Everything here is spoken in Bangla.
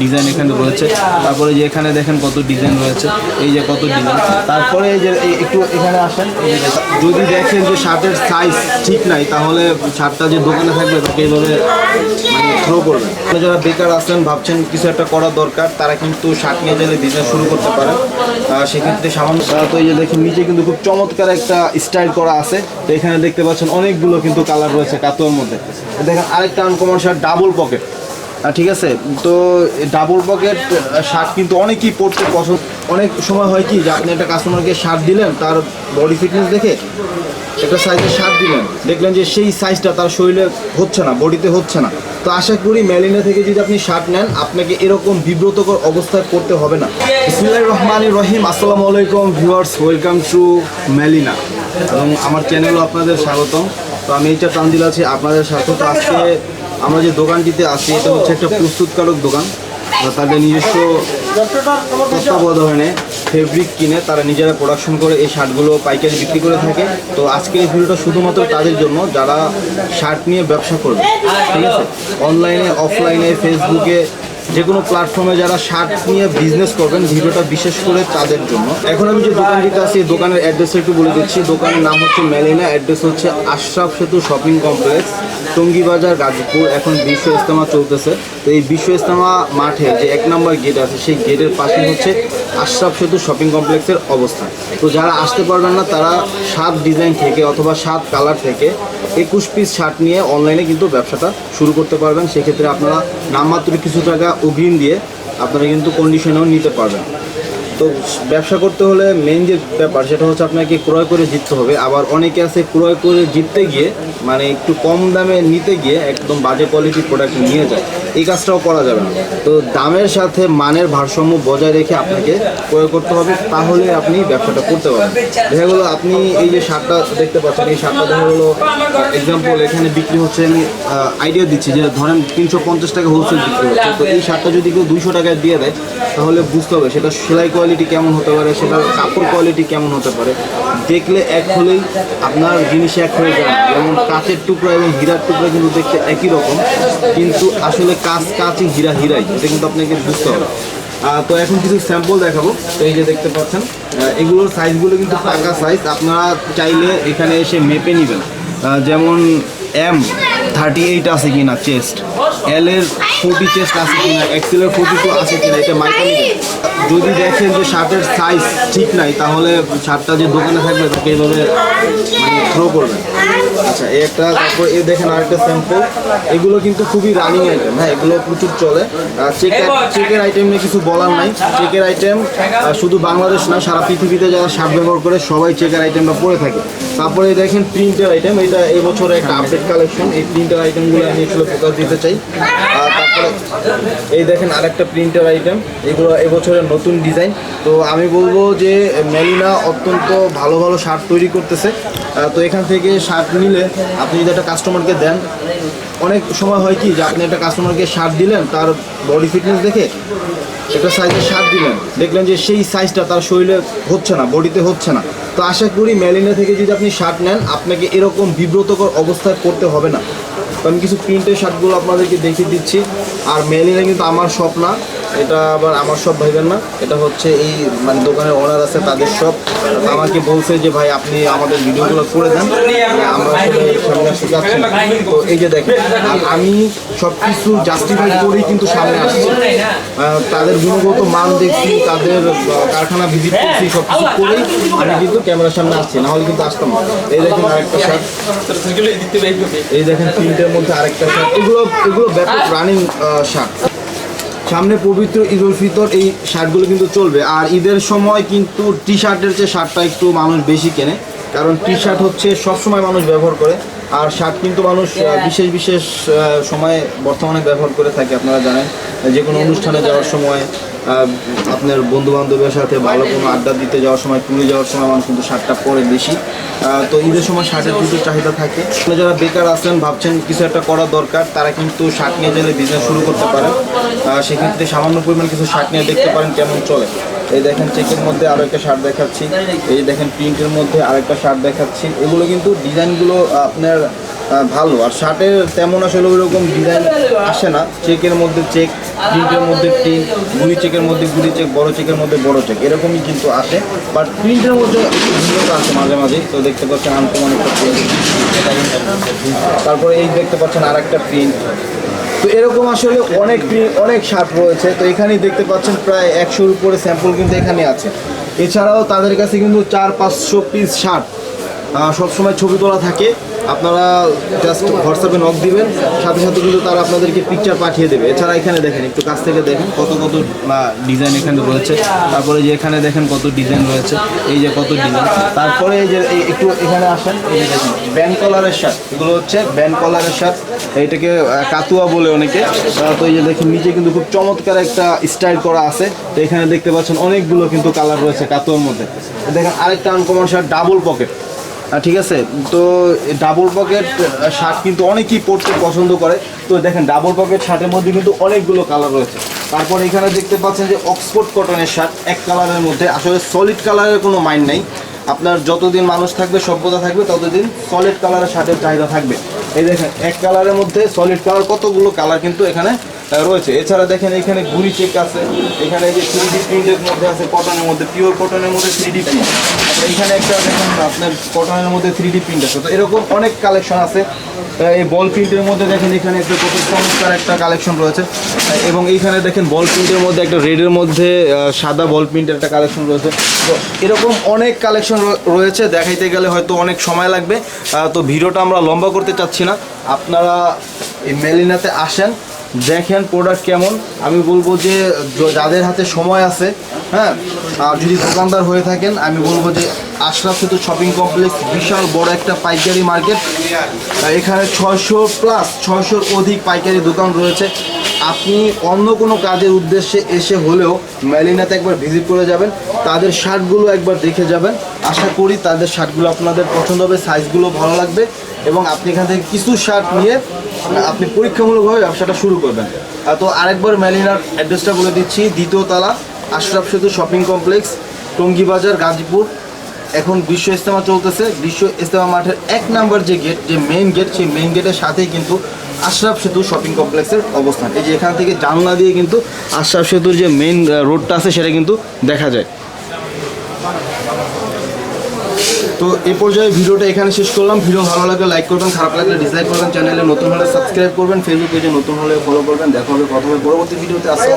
ডিজাইন এখানে রয়েছে। তারপরে যে এখানে দেখেন কত ডিজাইন রয়েছে। এই যে কত ডিজাইন তারপরে এই যে একটু এখানে আসেন। যদি দেখেন যে শার্টের সাইজ ঠিক নাই তাহলে শার্টটা যে দোকানে থাকবে তাকে এইভাবে মানে থ্রো করবেন। যারা বেকার আছেন ভাবছেন কিছু একটা করা দরকার তারা কিন্তু শার্ট নিয়ে গেলে বিজনেস শুরু করতে আহ, সেক্ষেত্রে সামান্য তো এই যে দেখেন নিচে কিন্তু খুব চমৎকার একটা স্টাইল করা আছে। তো এখানে দেখতে পাচ্ছেন অনেকগুলো কিন্তু কালার রয়েছে কাতুয়ার মধ্যে। দেখেন আরেকটা আনকমন শার্ট ডাবল পকেট ঠিক আছে। তো ডাবল পকেট শার্ট কিন্তু অনেকেই পরতে পছন্দ অনেক সময় হয় কি যে আপনি একটা কাস্টমারকে শার্ট দিলেন, তার বডি ফিটনেস দেখে একটা সাইজের শার্ট দিলেন। দেখলেন যে সেই সাইজটা তার শরীরে হচ্ছে না বডিতে হচ্ছে না। তো আশা করি ম্যালিনা থেকে যদি আপনি শার্ট নেন, আপনাকে এরকম বিব্রতকর অবস্থায় পড়তে হবে না। ইসমিল্লাহ রহমান রহিম, আসসালামু আলাইকুম ভিউয়ার্স ওয়েলকাম টু ম্যালিনা এবং আমার চ্যানেলও আপনাদের স্বাগতম। তো আমি এইটা প্রান্তিল আছি আপনাদের তো আজকে আমরা যে দোকানটিতে আছি, এটা হচ্ছে একটা প্রস্তুতকারক দোকান। তাদের নিজস্ব তত্ত্বাবধানে ফেব্রিক কিনে তারা নিজেরা প্রোডাকশন করে এই শার্টগুলো পাইকারি বিক্রি করে থাকে। তো আজকে এই ভিডিওটা শুধুমাত্র তাদের জন্য, যারা শার্ট নিয়ে ব্যবসা করবে, ঠিক আছে? অনলাইনে অফলাইনে ফেসবুকে যে কোনো প্ল্যাটফর্মে যারা শার্ট নিয়ে বিজনেস করবেন, ভিডিওটা বিশেষ করে তাদের জন্য। এখন আমি যে দোকানটিতে আছি দোকানের অ্যাড্রেস একটু বলে দিচ্ছি। দোকানের নাম হচ্ছে মেলিনা অ্যাড্রেস হচ্ছে আশরাফ সেতু শপিং কমপ্লেক্স টঙ্গী বাজার গাজীপুর। এখন বিশ্ব ইস্তেমা চলতেছে। তো এই বিশ্ব ইস্তেমা মাঠে যে এক নম্বর গেট আছে, সেই গেটের পাশে হচ্ছে আশরাফ সেতু শপিং কমপ্লেক্সের অবস্থান। তো যারা আসতে পারবেন না, তারা সাত ডিজাইন থেকে অথবা সাত কালার থেকে একুশ পিস শার্ট নিয়ে অনলাইনে কিন্তু ব্যবসাটা শুরু করতে পারবেন। সেক্ষেত্রে আপনারা নামমাত্র কিছু টাকা অগ্রিম দিয়ে আপনারা কিন্তু কন্ডিশনেও নিতে পারবেন। তো ব্যবসা করতে হলে মেন যে ব্যাপার সেটা হচ্ছে আপনাকে ক্রয় করে জিততে হবে। আবার অনেকে আছে ক্রয় করে জিততে গিয়ে মানে একটু কম দামে নিতে গিয়ে একদম বাজে কোয়ালিটির প্রোডাক্ট নিয়ে যায়। এই কাজটাও করা যাবে না। তো দামের সাথে মানের ভারসাম্য বজায় রেখে আপনাকে ক্রয় করতে হবে, তাহলে আপনি ব্যবসাটা করতে পারবেন। দেখা গেলো আপনি এই যে শার্টটা দেখতে পাচ্ছেন, এই শার্টটা দেখা গেলো এক্সাম্পল এখানে বিক্রি হচ্ছে, আমি আইডিয়া দিচ্ছি যে ধরেন তিনশো পঞ্চাশ টাকা হোলসেল বিক্রি হচ্ছে। তো এই শার্টটা যদি কেউ দুইশো টাকায় দিয়ে দেয়, তাহলে বুঝতে হবে সেটা সেলাই কোয়ালিটি কেমন হতে পারে, সেটার কাপড় কোয়ালিটি কেমন হতে পারে, দেখলে এক হলেই আপনার জিনিস এক হয়ে যায়। যেমন কাঁচের টুকরা এবং হীরার টুকরা কিন্তু দেখতে একই রকম, কিন্তু আসলে কাঁচ কাঁচই হীরা, হীরাই, এটা কিন্তু আপনাকে বুঝতে হবে। তো এখন কিছু স্যাম্পল দেখাবো তো এই যে দেখতে পাচ্ছেন এগুলোর সাইজগুলো কিন্তু পাকা সাইজ আপনারা চাইলে এখানে এসে মেপে নেবেন। যেমন এম থার্টি এইট আছে কিনা চেস্ট এল এর ফোর্টি চেস্ট আছে কিনা এক্সেল এর ফোর্টি টু আছে কিনা, এটা মাইকা যদি দেখেন যে শার্টের সাইজ ঠিক নাই, তাহলে শার্টটা যে দোকানে থাকবে তাকে এইভাবে মানে থ্রো করবেন। আচ্ছা এই একটা, তারপর এই দেখেন আরেকটা স্যাম্পল এগুলো কিন্তু খুবই রানিং আইটেম হ্যাঁ এগুলো প্রচুর চলে। চেকের চেকের আইটেম নিয়ে কিছু বলার নাই। চেকের আইটেম শুধু বাংলাদেশ না, সারা পৃথিবীতে যারা শার্ট ব্যবহার করে সবাই চেকের আইটেমটা পরে থাকে। তারপরে দেখেন প্রিন্টের আইটেম এটা এই বছরে একটা আপডেট কালেকশন এই প্রিন্টের আইটেমগুলো আমি আসলে ফোকাস দিতে চাই। এই দেখেন আরেকটা প্রিন্টার আইটেম এগুলো এবছরের নতুন ডিজাইন তো আমি বলব যে মেলিনা অত্যন্ত ভালো ভালো শার্ট তৈরি করতেছে। তো এখান থেকে শার্ট নিলে আপনি যদি একটা কাস্টমারকে দেন, অনেক সময় হয় কি যে আপনি একটা কাস্টমারকে শার্ট দিলেন, তার বডি ফিটনেস দেখে একটা সাইজের শার্ট দিলেন। দেখলেন যে সেই সাইজটা তার শরীরে হচ্ছে না বডিতে হচ্ছে না। তো আশা করি মেলিনা থেকে যদি আপনি শার্ট নেন, আপনাকে এরকম বিব্রতকর অবস্থায় করতে হবে না। তো আমি কিছু প্রিন্টের শার্টগুলো আপনাদেরকে দেখিয়ে দিচ্ছি। আর মেলিনা কিন্তু আমার শপ না। এটা আবার আমার সব ভাইবেন না। এটা হচ্ছে এই মানে দোকানের ওনার আছে তাদের সব আমাকে বলছে যে ভাই আপনি আমাদের ভিডিওগুলো করে দেন। আমরা আসলে সামনে আসতে যাচ্ছি। তো এই যে দেখেন আর আমি সব কিছু জাস্টিফাই করেই কিন্তু সামনে আসছি। তাদের গুণগত মান দেখছি তাদের কারখানা ভিজিট করছি সব কিছু করেই আমি কিন্তু ক্যামেরার সামনে আসছি না হলে কিন্তু আসতাম এই দেখেন আরেকটা শার্ট এই দেখেন প্রিন্টের মধ্যে আরেকটা শার্ট এগুলো এগুলো ব্যাপক রানিং শার্ট সামনে পবিত্র ঈদ উল ফিতর এই শার্টগুলো কিন্তু চলবে। আর ঈদের সময় কিন্তু টি শার্টের চেয়ে শার্টটা একটু মানুষ বেশি কেনে কারণ টি শার্ট হচ্ছে সবসময় মানুষ ব্যবহার করে। আর শার্ট কিন্তু মানুষ বিশেষ বিশেষ সময়ে বর্তমানে ব্যবহার করে থাকে আপনারা জানেন। যে কোনো অনুষ্ঠানে যাওয়ার সময় আপনার বন্ধু বান্ধবের সাথে ভালো কোনো আড্ডা দিতে যাওয়ার সময় ট্যুরে যাওয়ার সময় মানুষ কিন্তু শার্টটা পরে বেশি। তো ঈদের সময় শার্টের কিন্তু চাহিদা থাকে। যারা বেকার আছেন ভাবছেন কিছু একটা করা দরকার তারা কিন্তু শার্ট নিয়ে গেলে বিজনেস শুরু করতে পারেন। সেক্ষেত্রে সামান্য পরিমাণ কিছু শার্ট নিয়ে দেখতে পারেন কেমন চলে। এই দেখেন চেকের মধ্যে আরও একটা শার্ট দেখাচ্ছি। এই দেখেন প্রিন্টের মধ্যে আরেকটা শার্ট দেখাচ্ছি। এগুলো কিন্তু ডিজাইনগুলো আপনার ভালো। আর শার্টের তেমন আসলে ওইরকম ডিজাইন আসে না। চেকের মধ্যে চেক, প্রিন্টের মধ্যে প্রিন্ট গুড়ি চেকের মধ্যে গুড়ি চেক, বড় চেকের মধ্যে বড় চেক, এরকমই কিন্তু আসে। বাট প্রিন্টের মধ্যে আছে মাঝে মাঝে তো দেখতে পাচ্ছেন আনকমন একটা প্রিন্ট তারপরে এই দেখতে পাচ্ছেন আর একটা প্রিন্ট তো এরকম আসলে অনেক অনেক শার্ট রয়েছে। তো এখানেই দেখতে পাচ্ছেন প্রায় একশোর উপরে স্যাম্পল কিন্তু এখানে আছে। এছাড়াও তাদের কাছে কিন্তু চার পাঁচশো পিস শার্ট। সবসময় ছবি তোলা থাকে। আপনারা জাস্ট হোয়াটসঅ্যাপে নক দিবেন, সাথে সাথে কিন্তু তারা আপনাদেরকে পিকচার পাঠিয়ে দেবে। এছাড়া এখানে দেখেন, একটু কাছ থেকে দেখেন কত কত ডিজাইন এখানে রয়েছে। তারপরে যে এখানে দেখেন কত ডিজাইন রয়েছে, এই যে কত ডিজাইন তারপরে এই যে একটু এখানে আসেন, এই যে দেখুন ব্যান্ড কলারের শার্ট এগুলো হচ্ছে ব্যান্ড কলারের শার্ট এইটাকে কাতুয়া বলে অনেকে। তো এই যে দেখেন, নিচে কিন্তু খুব চমৎকার একটা স্টাইল করা আছে। তো এখানে দেখতে পাচ্ছেন অনেকগুলো কিন্তু কালার রয়েছে কাতুয়ার মধ্যে। দেখেন, আরেকটা আনকমন শার্ট ডাবল পকেট ঠিক আছে? তো ডাবল পকেট শার্ট কিন্তু অনেকেই পরতে পছন্দ করে। তো দেখেন ডাবল পকেট শার্টের মধ্যে কিন্তু অনেকগুলো কালার রয়েছে। তারপর এখানে দেখতে পাচ্ছেন যে অক্সফোর্ড কটনের শার্ট এক কালারের মধ্যে। আসলে সলিড কালারের কোনো মাইন্ড নেই। আপনার যতদিন মানুষ থাকবে, সভ্যতা থাকবে, ততদিন সলিড কালারের শার্টের চাহিদা থাকবে। এই দেখেন, এক কালারের মধ্যে সলিড কালার কতগুলো কালার কিন্তু এখানে রয়েছে। এছাড়া দেখেন এখানে গুড়ি চেক আছে। এখানে যে থ্রি ডি প্রিন্টের মধ্যে আছে কটনের মধ্যে পিওর কটনের মধ্যে থ্রি ডি প্রিন্ট এখানে একটা দেখেন আপনার কটনের মধ্যে থ্রি ডি প্রিন্ট আছে। তো এরকম অনেক কালেকশন আছে। এই বল প্রিন্টের মধ্যে দেখেন এখানে একটা কত চমৎকার একটা কালেকশন রয়েছে। এবং এইখানে দেখেন বল প্রিন্টের মধ্যে একটা রেডের মধ্যে সাদা বল প্রিন্টের একটা কালেকশন রয়েছে। তো এরকম অনেক কালেকশন রয়েছে। দেখাইতে গেলে হয়তো অনেক সময় লাগবে। তো ভিডিওটা আমরা লম্বা করতে চাচ্ছি না। আপনারা এই মেলিনাতে আসেন। দেখেন প্রোডাক্ট কেমন। আমি বলব যে যাদের হাতে সময় আছে হ্যাঁ আর যদি দোকানদার হয়ে থাকেন, আমি বলব যে, আশরাফ সেতু শপিং কমপ্লেক্স বিশাল বড় একটা পাইকারি মার্কেট এখানে ছয়শো প্লাস ছয়শোর অধিক পাইকারি দোকান রয়েছে। আপনি অন্য কোনো কাজের উদ্দেশ্যে এসে হলেও মেলিনাতে একবার ভিজিট করে যাবেন। তাদের শার্টগুলো একবার দেখে যাবেন। আশা করি তাদের শার্টগুলো আপনাদের পছন্দ হবে সাইজগুলো ভালো লাগবে। এবং আপনি এখান থেকে কিছু শার্ট নিয়ে আপনি পরীক্ষামূলকভাবে ব্যবসাটা শুরু করবেন। তো আরেকবার মেলিনার অ্যাড্রেসটা বলে দিচ্ছি, দ্বিতীয় তালা, আশরাফ সেতু শপিং কমপ্লেক্স টঙ্গী বাজার গাজীপুর। এখন বিশ্ব ইস্তেমা চলতেছে। বিশ্ব ইস্তেমা মাঠের এক নাম্বার যে গেট যে মেইন গেট সেই মেইন গেটের সাথেই কিন্তু আশরাফ সেতু শপিং কমপ্লেক্সের অবস্থান। এই যে এখান থেকে জানলা দিয়ে কিন্তু আশরাফ সেতুর যে মেইন রোডটা আছে, সেটা কিন্তু দেখা যায়। তো এই পর্যায়ে ভিডিওটা এখানে শেষ করলাম। ভিডিও ভালো লাগলে লাইক করবেন, খারাপ লাগলে ডিসলাইক করবেন চ্যানেলে নতুন হলে সাবস্ক্রাইব করবেন ফেসবুক পেজে নতুন হলে ফলো করবেন। দেখা হবে কথা হবে পরবর্তী ভিডিওতে হাফেজ।